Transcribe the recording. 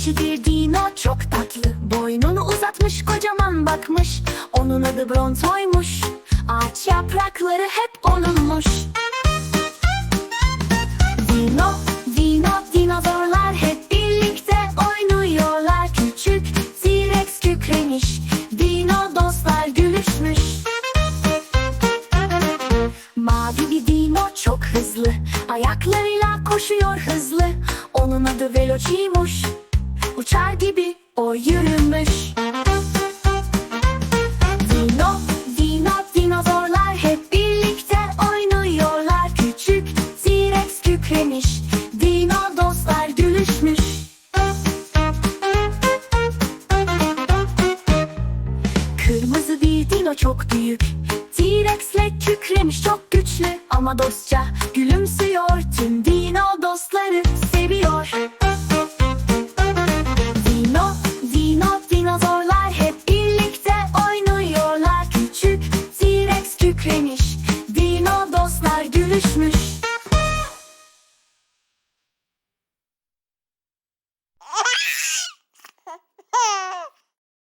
dişi bir dino çok tatlı. Boynunu uzatmış kocaman bakmış. Onun adı Bronto'ymuş Ağaç yaprakları hep onunmuş. Dino, dino, dinozorlar hep birlikte oynuyorlar. Küçük T-Rex kükremiş. Dino dostlar gülüşmüş. Mavi bir dino çok hızlı. Ayaklarıyla koşuyor hızlı. Onun adı Veloçiymuş Uçar gibi o yürümüş. Dino, dino, dinozorlar hep birlikte oynuyorlar. Küçük T-Rex kükremiş Dino dostlar gülüşmüş. Kırmızı bir dino çok büyük T-Rex'le kükremiş çok güçlü. Ama dostça gülümsüyor Tüm dino dostları seviyor oynuyorlar